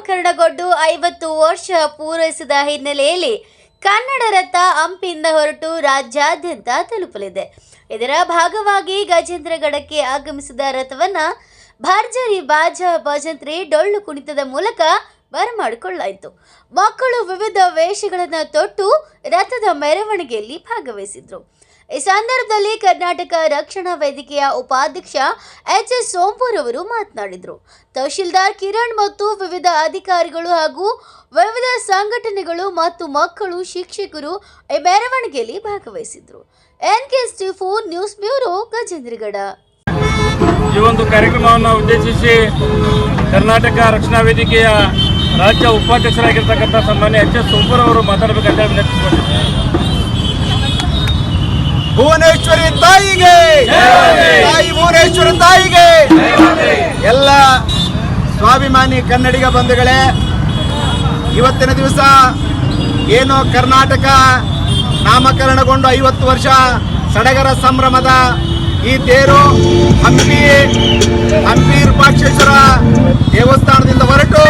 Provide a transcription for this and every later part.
ನಾಮಕರಣಗೊಂಡು ಐವತ್ತು ವರ್ಷ ಪೂರೈಸಿದ ಹಿನ್ನೆಲೆಯಲ್ಲಿ ಕನ್ನಡ ರಥ ಹಂಪಿಯಿಂದ ಹೊರಟು ರಾಜ್ಯಾದ್ಯಂತ ತಲುಪಲಿದೆ. ಇದರ ಭಾಗವಾಗಿ ಗಜೇಂದ್ರಗಡಕ್ಕೆ ಆಗಮಿಸಿದ ರಥವನ್ನ ಭರ್ಜರಿ ಬಾಜ ಭಜಂತ್ರಿ ಡೊಳ್ಳು ಕುಣಿತದ ಮೂಲಕ ಬರಮಾಡಿಕೊಳ್ಳಲಾಯಿತು. ಮಕ್ಕಳು ವಿವಿಧ ವೇಷಗಳನ್ನು ತೊಟ್ಟು ರಥದ ಮೆರವಣಿಗೆಯಲ್ಲಿ ಭಾಗವಹಿಸಿದ್ರು. ಈ ಸಂದರ್ಭದಲ್ಲಿ ಕರ್ನಾಟಕ ರಕ್ಷಣಾ ವೇದಿಕೆಯ ಉಪಾಧ್ಯಕ್ಷ ಎಚ್ ಎಸ್ ಸೋಂಪುರ್ ಅವರು ಮಾತನಾಡಿದರು. ತಹಶೀಲ್ದಾರ್ ಕಿರಣ್ ಮತ್ತು ವಿವಿಧ ಅಧಿಕಾರಿಗಳು ಹಾಗೂ ವಿವಿಧ ಸಂಘಟನೆಗಳು ಮತ್ತು ಮಕ್ಕಳು, ಶಿಕ್ಷಕರು ಈ ಮೆರವಣಿಗೆಯಲ್ಲಿ ಭಾಗವಹಿಸಿದ್ರು ಎನ್ ಕೆ ಸ್ಟಿಫು ನ್ಯೂಸ್ ಬ್ಯೂರೋ ಗಜೇಂದ್ರಗಡ. ಈ ಒಂದು ಕಾರ್ಯಕ್ರಮವನ್ನು ಉದ್ದೇಶಿಸಿ ಕರ್ನಾಟಕ ರಕ್ಷಣಾ ವೇದಿಕೆಯ ರಾಜ್ಯ ಉಪಾಧ್ಯಕ್ಷರಾಗಿರ್ತಕ್ಕಂಥ ಸನ್ಮಾನ್ಯ ಎಚ್ ಎಸ್ ಸೋಂಪುರ್ ಅವರು ಮಾತಾಡಬೇಕಂತ ವಿನಂತಿಸಿಕೊಂಡಿದ್ದಾರೆ ಭುವನೇಶ್ವರಿ ತಾಯಿಗೆ! ತಾಯಿ ಭುವನೇಶ್ವರಿ ತಾಯಿಗೆ! ಎಲ್ಲ ಸ್ವಾಭಿಮಾನಿ ಕನ್ನಡಿಗ ಬಂಧುಗಳೇ ಇವತ್ತಿನ ದಿವಸ ಏನು ಕರ್ನಾಟಕ ನಾಮಕರಣಗೊಂಡು ಐವತ್ತು ವರ್ಷ ಸಡಗರ ಸಂಭ್ರಮದ ಈ ತೇರು ಹಂಪಿ ಹಂಪಿ ವಿರೂಪಾಕ್ಷೇಶ್ವರ ದೇವಸ್ಥಾನದಿಂದ ಹೊರಟು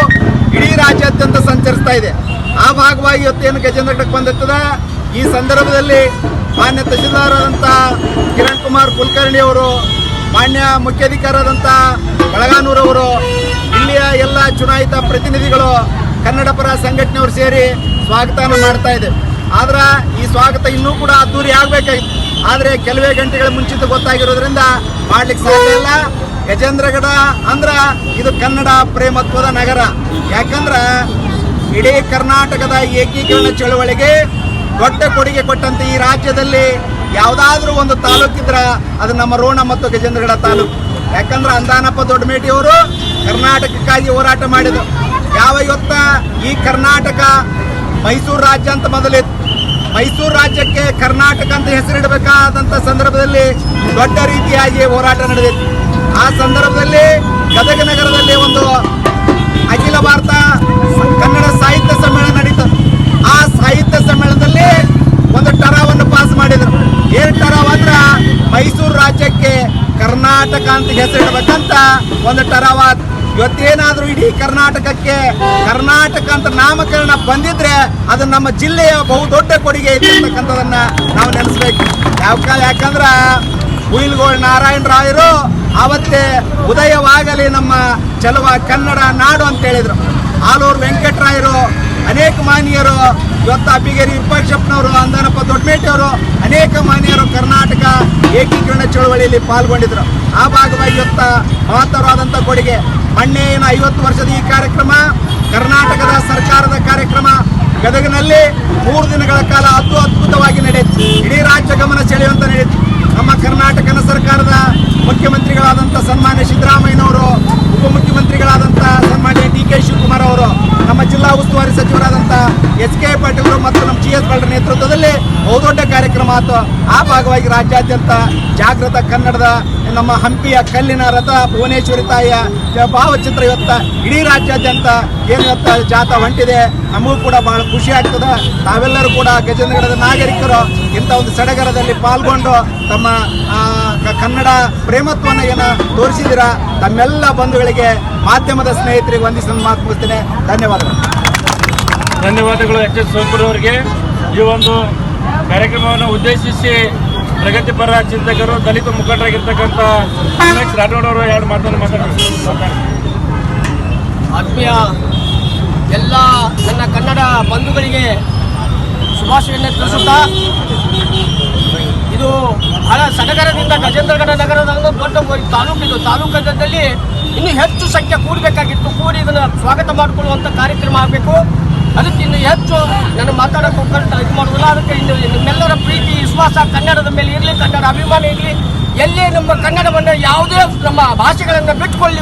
ಇಡೀ ರಾಜ್ಯಾದ್ಯಂತ ಸಂಚರಿಸ್ತಾ ಇದೆ. ಆ ಭಾಗವಾಗಿ ಇವತ್ತೇನು ಗಜೇಂದ್ರಗಡಕ್ಕೆ ಬಂದಿರ್ತದ ಈ ಸಂದರ್ಭದಲ್ಲಿ ಮಾನ್ಯ ತಹಶೀಲ್ದಾರರಾದಂಥ ಕಿರಣ್ ಕುಮಾರ್ ಕುಲಕರ್ಣಿ ಅವರು, ಮಾನ್ಯ ಮುಖ್ಯಾಧಿಕಾರರಾದಂಥ ಬೆಳಗಾನೂರವರು ಇಲ್ಲಿಯ ಎಲ್ಲ ಚುನಾಯಿತ ಪ್ರತಿನಿಧಿಗಳು ಕನ್ನಡ ಪರ ಸಂಘಟನೆಯವರು ಸೇರಿ ಸ್ವಾಗತನ ಮಾಡ್ತಾ ಇದೆ ಆದ್ರೆ ಈ ಸ್ವಾಗತ ಇನ್ನೂ ಕೂಡ ಅದ್ದೂರಿ ಆಗ್ಬೇಕಾಗಿತ್ತು. ಆದರೆ ಕೆಲವೇ ಗಂಟೆಗಳ ಮುಂಚಿತ ಗೊತ್ತಾಗಿರೋದ್ರಿಂದ ಮಾಡ್ಲಿಕ್ಕೆ ಸಾಧ್ಯ ಇಲ್ಲ. ಗಜೇಂದ್ರಗಡ ಅಂದ್ರ ಇದು ಕನ್ನಡ ಪ್ರೇಮತ್ವದ ನಗರ. ಯಾಕಂದ್ರ ಇಡೀ ಕರ್ನಾಟಕದ ಏಕೀಕರಣ ಚಳವಳಿಗೆ ದೊಡ್ಡ ಕೊಡುಗೆ ಕೊಟ್ಟಂತೆ ಈ ರಾಜ್ಯದಲ್ಲಿ. ಯಾವುದಾದ್ರೂ ಒಂದು ತಾಲೂಕಿದ್ರ ಅದು ನಮ್ಮ ರೋಣ ಮತ್ತು ಗಜೇಂದ್ರಗಡ ತಾಲೂಕು. ಯಾಕಂದ್ರೆ ಅಂದಾನಪ್ಪ ದೊಡ್ಡಮೇಟಿಯವರು ಕರ್ನಾಟಕಕ್ಕಾಗಿ ಹೋರಾಟ ಮಾಡಿದರು. ಯಾವ ಇವತ್ತ ಈ ಕರ್ನಾಟಕ ಮೈಸೂರು ರಾಜ್ಯ ಅಂತ ಮೊದಲಿತ್ತು. ಮೈಸೂರು ರಾಜ್ಯಕ್ಕೆ ಕರ್ನಾಟಕ ಅಂತ ಹೆಸರಿಡಬೇಕಾದಂಥ ಸಂದರ್ಭದಲ್ಲಿ ದೊಡ್ಡ ರೀತಿಯಾಗಿ ಹೋರಾಟ ನಡೆದಿತ್ತು. ಆ ಸಂದರ್ಭದಲ್ಲಿ ಗದಗ ನಗರದಲ್ಲಿ ಒಂದು ಅಖಿಲ ಭಾರತ ಕನ್ನಡ ಸಾಹಿತ್ಯ ಸಮ್ಮೇಳನ ನಡೀತು ಆ ಸಾಹಿತ್ಯ ಸಮ್ಮೇಳನದಲ್ಲಿ ಒಂದು ಟರಾವನ್ನು ಪಾಸ್ ಮಾಡಿದ್ರು ಏನ್ ಟರಾವ್ ಅಂದ್ರ ಮೈಸೂರು ರಾಜ್ಯಕ್ಕೆ ಕರ್ನಾಟಕ ಅಂತ ಹೆಸರಿಡಬೇಕಂತ ಒಂದು ಟರವಾದ. ಇವತ್ತೇನಾದರೂ ಇಡೀ ಕರ್ನಾಟಕಕ್ಕೆ ಕರ್ನಾಟಕ ಅಂತ ನಾಮಕರಣ ಬಂದಿದ್ರೆ ಅದು ನಮ್ಮ ಜಿಲ್ಲೆಯ ಬಹುದೊಡ್ಡ ಕೊಡುಗೆ ಇರ್ತಕ್ಕಂಥದನ್ನ ಅಂತಕ್ಕಂಥದನ್ನ ನಾವು ನೆನೆಸ್ಬೇಕು. ಯಾವ ಯಾಕಂದ್ರ ಹುಯಿಲ್ಗೋಳ್ ನಾರಾಯಣ ರಾಯರು ಅವತ್ತೇ ಉದಯವಾಗಲಿ ನಮ್ಮ ಚಲುವ ಕನ್ನಡ ನಾಡು ಅಂತ ಹೇಳಿದ್ರು. ಆಲೂರು ವೆಂಕಟರಾಯರು, ಅನೇಕ ಮಾನ್ಯರು ಇವತ್ತು ಅಬ್ಬಿಗೇರಿ ವಿರೂಪಾಕ್ಷಪ್ಪನವರು ಅಂದಾನಪ್ಪ ದೊಡ್ಡಮೇಟೆಯವರು ಅನೇಕ ಮಾನ್ಯರು ಕರ್ನಾಟಕ ಏಕೀಕರಣ ಚಳವಳಿಯಲ್ಲಿ ಪಾಲ್ಗೊಂಡಿದ್ರು ಆ ಭಾಗವಾಗಿ ಇವತ್ತ ಮಹತ್ತರವಾದಂಥ ಕೊಡುಗೆ. ಮಣ್ಣೇನ ಐವತ್ತು ವರ್ಷದ ಈ ಕಾರ್ಯಕ್ರಮ, ಕರ್ನಾಟಕದ ಸರ್ಕಾರದ ಕಾರ್ಯಕ್ರಮ, ಗದಗಿನಲ್ಲಿ ಮೂರು ದಿನಗಳ ಕಾಲ ಅದು ಅದ್ಭುತವಾಗಿ ನಡೆಯಿತು. ಇಡೀ ರಾಜ್ಯ ಗಮನ ಸೆಳೆಯುವಂತ ನಡೆಯಿತು. ನಮ್ಮ ಕರ್ನಾಟಕನ ಸರ್ಕಾರದ ಮುಖ್ಯಮಂತ್ರಿಗಳಾದಂಥ ಸನ್ಮಾನ್ಯ ಸಿದ್ದರಾಮಯ್ಯನವರು ಕಾರ್ಯಕ್ರಮ ಆಯಿತು ಆ ಭಾಗವಾಗಿ ರಾಜ್ಯಾದ್ಯಂತ ಜಾಗೃತ ಕನ್ನಡದ ನಮ್ಮ ಹಂಪಿಯ ಕಲ್ಲಿನ ರಥ ಭುವನೇಶ್ವರಿ ತಾಯಿಯ ಭಾವಚಿತ್ರ ಇವತ್ತ ಇಡೀ ರಾಜ್ಯಾದ್ಯಂತ ಏನು ಇವತ್ತ ಜಾಥಾ ಹೊಂಟಿದೆ, ನಮಗೂ ಕೂಡ ಬಹಳ ಖುಷಿ ಆಗ್ತದೆ. ತಾವೆಲ್ಲರೂ ಕೂಡ ಗಜೇಂದ್ರಗಡದ ನಾಗರಿಕರು ಇಂಥ ಒಂದು ಸಡಗರದಲ್ಲಿ ಪಾಲ್ಗೊಂಡು ತಮ್ಮ ಕನ್ನಡ ಪ್ರೇಮತ್ವವನ್ನು ಏನ ತೋರಿಸಿದಿರ ತಮ್ಮೆಲ್ಲ ಬಂಧುಗಳಿಗೆ, ಮಾಧ್ಯಮದ ಸ್ನೇಹಿತರಿಗೆ ವಂದಿಸಿದ ಮಾತು ಮುಗಿಸ್ತೇನೆ. ಧನ್ಯವಾದಗಳು. ಧನ್ಯವಾದಗಳು ಎಚ್ ಎಸ್ ಸೋಪುರವರಿಗೆ ಈ ಒಂದು ಕಾರ್ಯಕ್ರಮವನ್ನು ಉದ್ದೇಶಿಸಿ ಪ್ರಗತಿಪರ ಚಿಂತಕರು, ದಲಿತ ಮುಖಂಡರಾಗಿರ್ತಕ್ಕಂಥ ಉಮೇಶ್ ರಾಠೋಡ್ ಅವರು ಎರಡು ಮಾತನ್ನು ಆತ್ಮೀಯ ಎಲ್ಲ ನನ್ನ ಕನ್ನಡ ಬಂಧುಗಳಿಗೆ ಶುಭಾಶಯವನ್ನು ತಿಳಿಸುತ್ತಾ, ಇದು ಬಹಳ ಸಡಗರದಿಂದ ಗಜೇಂದ್ರಗಡ ನಗರದ ದೊಡ್ಡ ತಾಲೂಕು ಇದು. ತಾಲೂಕದಲ್ಲಿ ಇನ್ನೂ ಹೆಚ್ಚು ಸಂಖ್ಯೆ ಕೂಡಬೇಕಾಗಿತ್ತು. ಕೂಡಿ ಇದನ್ನು ಸ್ವಾಗತ ಮಾಡಿಕೊಳ್ಳುವಂಥ ಕಾರ್ಯಕ್ರಮ ಆಗಬೇಕು. ಅದಕ್ಕೆ ಇನ್ನು ಹೆಚ್ಚು ನಾನು ಮಾತಾಡೋಕೆ ಕರೆಕ್ಟ್ ಇದು ಮಾಡೋದಿಲ್ಲ ಅದಕ್ಕೆ ಇನ್ನು ನಿಮ್ಮೆಲ್ಲರ ಪ್ರೀತಿ ವಿಶ್ವಾಸ ಕನ್ನಡದ ಮೇಲೆ ಇರಲಿ ಕನ್ನಡ ಅಭಿಮಾನ ಇರಲಿ ಎಲ್ಲಿ ನಮ್ಮ ಕನ್ನಡವನ್ನು ಯಾವುದೇ ನಮ್ಮ ಭಾಷೆಗಳನ್ನು ಬಿಟ್ಟುಕೊಳ್ಳಿ